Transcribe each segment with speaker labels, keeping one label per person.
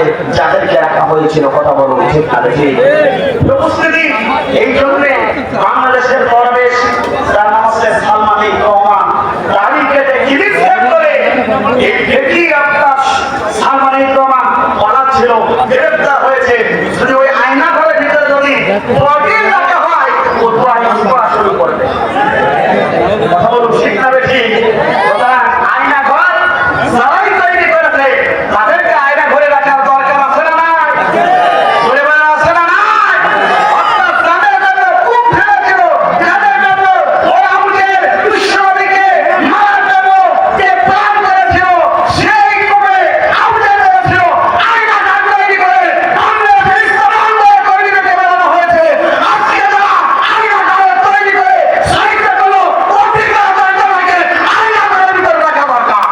Speaker 1: আয়না যাদেরকে রাখা হয়েছিল কথা বলো ঠিক উপস্থিতি এই জন্যে বাংলাদেশের পরিবেশ করে হয়েছে। যদি ওই আয়না ঘরের ভিতরে যদি হয় ও শুরু করবে কথা বলুন ঠিক না বেশি সুতরাং আয়না ঘর যারাই তৈরি করেছে তাদেরকে আয়না ঘরে রাখার দরকার আছে না নাই জোরে বলা আছে না নাই অর্থাৎ যাদের জন্য কূপ ফেলেছিল, যাদের জন্য ওই আবুদের বিশ্বনবীকে মারার জন্য যে প্ল্যান করেছিল, সেই কূপে আবুদের রয়েছিল। আয়না ঘর তৈরি করে বাংলাদেশে ইসলাম আন্দোলন কর্মীদেরকে বানানো হয়েছে। আজকে যারা আয়না ঘর তৈরি করে সাহিত্যগুলো অধিকার আদায় করাকে আয়না ঘরের ভিতরে রাখা দরকার।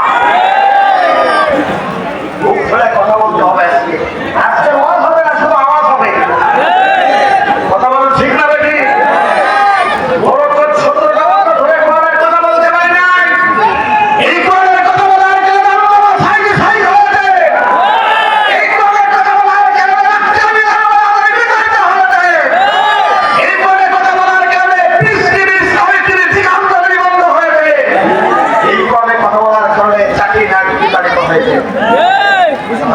Speaker 1: মুখ খুলে কথা বলতে হবে আজকে। আজকে ওয়াজ হবে না, শুধু আওয়াজ হবে। কথা বলুন ঠিক না বেটি? বড় তোর ছোট জবানটা ধরে কোরআনের কথা বলতে পারি নাই। এই কোরআনের কথা বলার কারণে আমার বাবা সাইডে সাইড হয়েছে। এই কোরআনের কথা বলার কারণে রাষ্ট্রীয় বিধান আমাদের বিতাড়িত হয়েছে। এই কোরআনের কথা বলার কারণে পিস টিভি, ইসলামিক টিভি থেকে আন্দোলন বন্ধ হয়েছে। এই কোরআনের কথা বলার কারণে চাকরি না বিতাড়িত হয়েছে কথা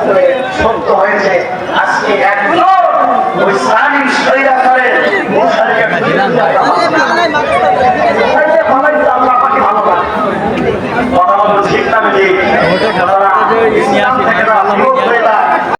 Speaker 1: বাস্তবে সত্য হয়েছে। আজকে একজন ওই